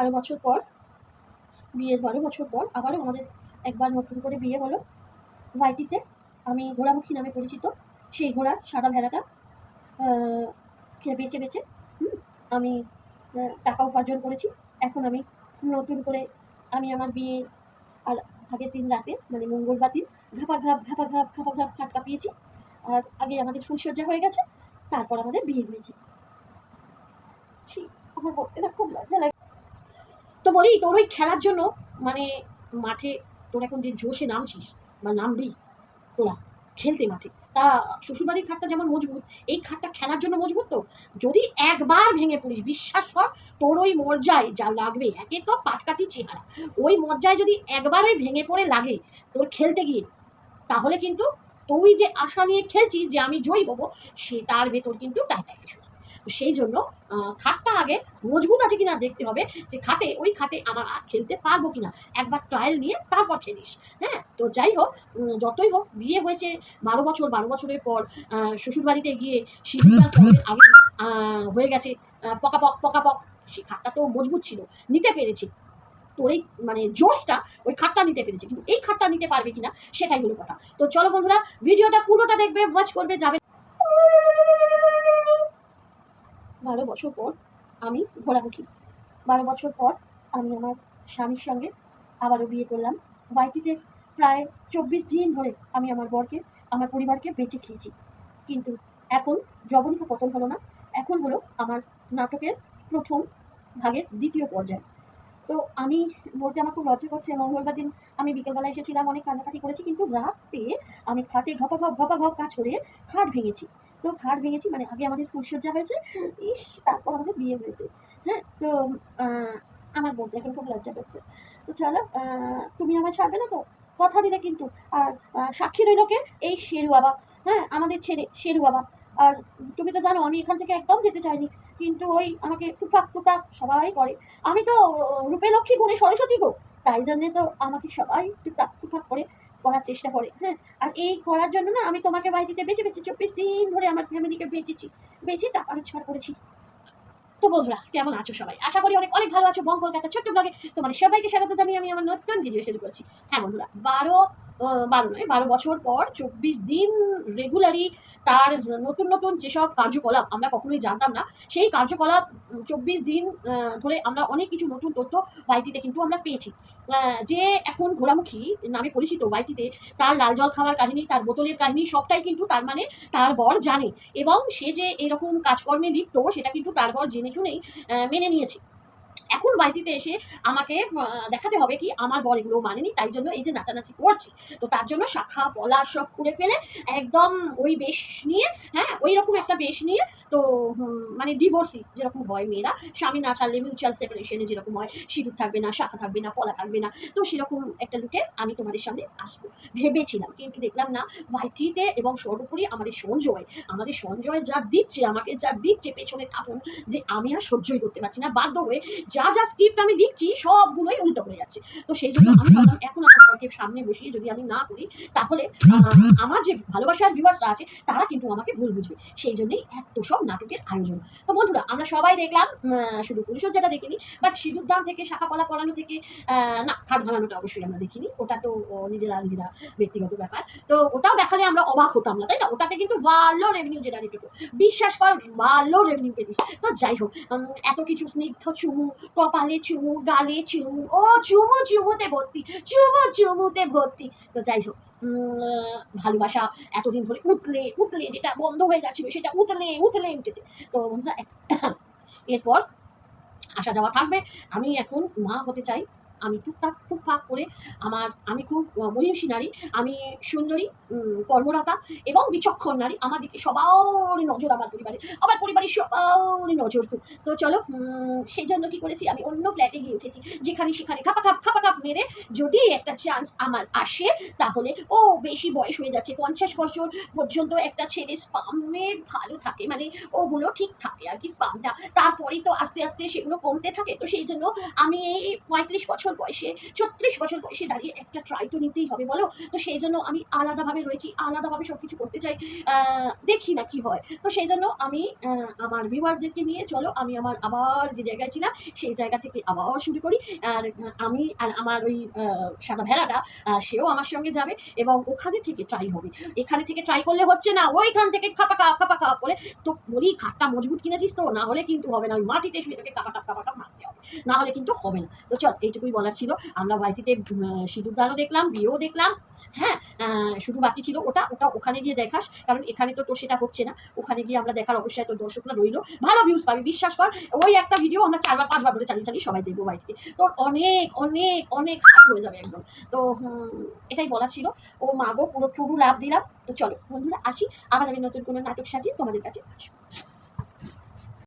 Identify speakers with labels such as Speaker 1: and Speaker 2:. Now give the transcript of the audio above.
Speaker 1: বারো বছর পর, বিয়ের বারো বছর পর আবারও আমাদের একবার নতুন করে বিয়ে হলো ভাইটিতে। আমি ঘোড়ামুখী নামে পরিচিত। সেই ঘোড়া সাদা ভেড়াটা বেচে বেচে আমি টাকা উপার্জন করেছি। এখন আমি নতুন করে আমি আমার বিয়ে আর আগের দিন রাতে মানে মঙ্গলবার দিন ঘাপা, ঘাপ ঘাপা ঘাপ ঘাপা, ঘাপ খাট কাঁপিয়েছি। আর আগে আমাদের ফুলসজ্জা হয়ে গেছে, তারপর আমাদের বিয়ে হয়েছে। আমার বলতে না খুব লজ্জা লাগে। তো বলি, তোর ওই খেলার জন্য মানে মাঠে তোর এখন যে জোশে নামছিস, বা নামবি তোরা, খেলতে মাঠে, তা শ্বশুরবাড়ির খাটটা যেমন মজবুত, এই খাটটা খেলার জন্য মজবুত তো? যদি একবার ভেঙে পড়িস, বিশ্বাস কর, তোর ওই মজ্জায় যা লাগবে, একে তো পাটকাটি চেহারা, ওই মর্যায় যদি একবারই ভেঙে পড়ে লাগে তোর খেলতে গিয়ে, তাহলে কিন্তু তুই যে আশা নিয়ে খেলছিস যে আমি জয়ী হব, সে তার ভেতর কিন্তু টাইটাই সেই জন্য খাটটা আগে মজবুত আছে কিনা দেখতে হবে যে খাটে, ওই খাটে আমার খেলতে পারব কিনা। একবার ট্রায়াল নিয়ে তারপর খেলিস হ্যাঁ? তো যাই হোক যতই হোক, বিয়ে হয়েছে বারো বছর, বারো বছরের পর শ্বশুরবাড়িতে গিয়ে শিশুটার আগে হয়ে গেছে পকাপক পকাপক সেই খাটটা তো মজবুত ছিল, নিতে পেরেছি। তোর এই মানে জোশটা ওই খাটটা নিতে পেরেছে। কিন্তু এই খাটটা নিতে পারবে কিনা, সেটাই হলো কথা। তো চলো বন্ধুরা, ভিডিওটা পুরোটা দেখবে ওয়াচ করবে, যাবে বারো বছর পর আমি ঘোরামুখী বারো বছর পর আমি আমার স্বামীর সঙ্গে আবারও বিয়ে করলাম। বাড়িটিতে প্রায় চব্বিশ দিন ধরে আমি আমার বরকে, আমার পরিবারকে বেঁচে খেয়েছি। কিন্তু এখন জবনিকা পতন হলো না, এখন হলো আমার নাটকের প্রথম ভাগের দ্বিতীয় পর্যায়। তো আমি বলতে আমার খুব লজ্জা করছে, মঙ্গলবার দিন আমি বিকেলবেলা এসেছিলাম, অনেক কান্নাকাটি করেছি, কিন্তু রাতে আমি খাটে ঘপা ঘপ ঘপা ঘপ কাজ করে খাট ভেঙেছি। তো খাট ভেঙেছি মানে আগে আমাদের ফুলসজ্জা হয়েছে, ইস, তারপর আমাদের বিয়ে হয়েছে। হ্যাঁ তো আমার বলতে এখন খুব লজ্জা করছে। তো চলো তুমি আমার ছাড়বে না তো? কথা দিলে কিন্তু। আর সাক্ষী রইল কে? এই শেরু বাবা হ্যাঁ আমাদের ছেলে শেরু বাবা আর তুমি তো জানো, আমি এখান থেকে একদম যেতে চাইনি। কিন্তু ওই আমাকে টুকাক টুকাক সবাই করে। আমি তো রূপে লক্ষ্মী, গুণে সরস্বতী গো। তাই জন্যে তো আমাকে সবাই টুকাক টুকাক করে করার চেষ্টা করে হ্যাঁ? আর এই করার জন্য না আমি তোমাকে বাড়িতে বেঁচে বেঁচে চব্বিশ দিন ধরে আমার ফ্যামিলিকে বেঁচেছি, বেঁচে টাকা রোজগার করেছি। তো বন্ধুরা, কেমন আছো সবাই? আশা করি অনেক অনেক ভালো আছো বঙ্গ কলকাতা ছোট্ট ব্লগে। তোমাদের সবাইকে স্বাগত জানিয়ে আমি আমার নতুন ভিডিও শুরু করছি। হ্যাঁ বন্ধুরা, বারো বারো নয়, বারো বছর পর চব্বিশ দিন রেগুলারই তার নতুন নতুন যেসব কার্যকলাপ আমরা কখনোই জানতাম না, সেই কার্যকলাপ চব্বিশ দিন ধরে আমরা অনেক কিছু নতুন তথ্য ওয়াইটিতে কিন্তু আমরা পেয়েছি। যে এখন ঘোড়ামুখী নামে পরিচিত ওয়াইটিতে তার লাল জল খাওয়ার কাহিনী, তার বোতলের কাহিনী, সবটাই কিন্তু তার মানে তার বর জানে। এবং সে যে এরকম কাজকর্মে লিপ্ত, সেটা কিন্তু তার বর জেনে শুনেই আহ, মেনে নিয়েছে। এখন বাড়িতে এসে আমাকে দেখাতে হবে কি আমার বর এগুলো মানেনি, তাই জন্য এই যে নাচানাচি করছে। তো তার জন্য শাখা, পলা সব খুলে ফেলে একদম ওই বেশ নিয়ে হ্যাঁ ওই রকম একটা বেশ নিয়ে, তো মানে ডিভোর্সি যেরকম হয় মেয়েরা, স্বামী না ছাড়লে মিউচুয়াল সেপারেশনে যেরকম হয়, সিঁদুর থাকবে না, শাখা থাকবে না, পলা থাকবে না, তো সেরকম একটা লুকে আমি তোমাদের সামনে আসব। ভেবেছিলাম, কিন্তু দেখলাম না ভাইটিতে এবং সর্বোপরি আমাদের সঞ্জয় আমাদের সঞ্জয় যা দিচ্ছে, আমাকে যা দিচ্ছে পেছনে থাকুন, যে আমি আর সহ্যই করতে পারছি না, বাধ্য হয়ে যা যা স্ক্রিপ্ট আমি লিখছি সবগুলোই উল্টো হয়ে যাচ্ছে। তো সেই জন্য আমি এখন আমার সামনে বসিয়ে যদি আমি না করি, তাহলে আমার যে ভালোবাসার ভিউয়ার্সরা আছে, তারা কিন্তু আমাকে ভুল বুঝবে। সেই জন্যই এত সব নাটকের আয়োজন। তো বন্ধুরা, আমরা সবাই দেখলাম শুধু পুরুষজ্জাটা দেখিনি বাট সিঁদুর দাম থেকে শাখাপলা পড়ানো থেকে না, খাট ভাঙানোটা অবশ্যই আমরা দেখিনি। ওটা তো নিজেরা নিজেরা ব্যক্তিগত ব্যাপার। তো ওটাও দেখালে আমরা অবাক হতাম না, তাই না? ওটাতে কিন্তু ভালো রেভিনিউ হতো। বিশ্বাস কর, ভালো রেভিনিউ পেতিস তো যাই হোক এত কিছু স্নিগ্ধ চুমু কপালে চুমু, গালে চুমু, ও চুমু চুমুতে ভর্তি, চুমু চুমুতে ভর্তি। তো যাই হোক ভালোবাসা এতদিন ধরে উতলে উতলে, যেটা বন্ধ হয়ে যাচ্ছিল সেটা উতলে উতলে উঠেছে। তো বন্ধুরা, এরপর আসা যাওয়া থাকবে। আমি এখন মা হতে চাই। আমি টুকটাক টুকটাক করে আমার, আমি খুব মহিষী নারী, আমি সুন্দরী কর্মরতা এবং বিচক্ষণ নারী। আমার দিকে সবারই নজর আমার পরিবারে, আমার পরিবারের সবারই নজর খুব। তো চলো সেই জন্য কি করেছি, আমি অন্য ফ্ল্যাটে গিয়ে উঠেছি। যেখানে সেখানে খাপা খাপ খাপা খাপ মেরে যদি একটা চান্স আমার আসে, তাহলে, ও, বেশি বয়স হয়ে যাচ্ছে, পঞ্চাশ বছর পর্যন্ত একটা ছেলে স্পামে ভালো থাকে মানে ওগুলো ঠিক থাকে আর কি স্পামটা তারপরেই তো আস্তে আস্তে সেগুলো কমতে থাকে। তো সেই জন্য আমি এই পঁয়ত্রিশ বছর বছর বয়সে, ছত্রিশ বছর বয়সে দাঁড়িয়ে একটা ট্রাই তো নিতেই হবে, বলো? তো সেই জন্য আমি আলাদাভাবে রয়েছি, আলাদাভাবে সব কিছু করতে চাই দেখি না কি হয়। তো সেই জন্য আমি আমার ভিউয়ারদেরকে নিয়ে চলো, আমি আমার আবার যে জায়গায় ছিলাম, সেই জায়গা থেকে আবার শুরু করি। আর আমি আর আমার ওই সাদা ভেড়াটা সেও আমার সঙ্গে যাবে এবং ওখানে থেকে ট্রাই হবে। এখানে থেকে ট্রাই করলে হচ্ছে না, ওইখান থেকে খাপা খাপ খাপা খাপ করে, তো বলি, খাটটা মজবুত কিনেছিস তো? না হলে কিন্তু হবে না, ওই মাটিতে শুয়ে তোকে কাপা কাপ কাপা না হলে কিন্তু হবে না। তো চল, এইটুকুই বলার ছিল। আমরা বাড়িতে সিঁদুর দানও দেখলাম, বিয়েও দেখলাম। হ্যাঁ শুধু বাকি ছিল ওটা। ওটা ওখানে গিয়ে দেখাস, কারণ এখানে তো তোর সেটা হচ্ছে না। ওখানে গিয়ে আমরা দেখার অবশ্যই তোর দর্শকরা রইল। ভালো ভিউজ পাবি, বিশ্বাস কর। ওই একটা ভিডিও আমরা চারবার, পাঁচবার ধরে চালিয়ে চালিয়ে সবাই দেখব বাড়িতে তোর অনেক অনেক অনেক হয়ে যাবে একদম। তো এটাই বলার ছিল। ও মা গো, পুরো টুরু লাভ দিলাম। তো চলো, বন্ধুরা, আসি। আবার আমি নতুন কোনো নাটক সাজিয়ে তোমাদের কাছে আসব।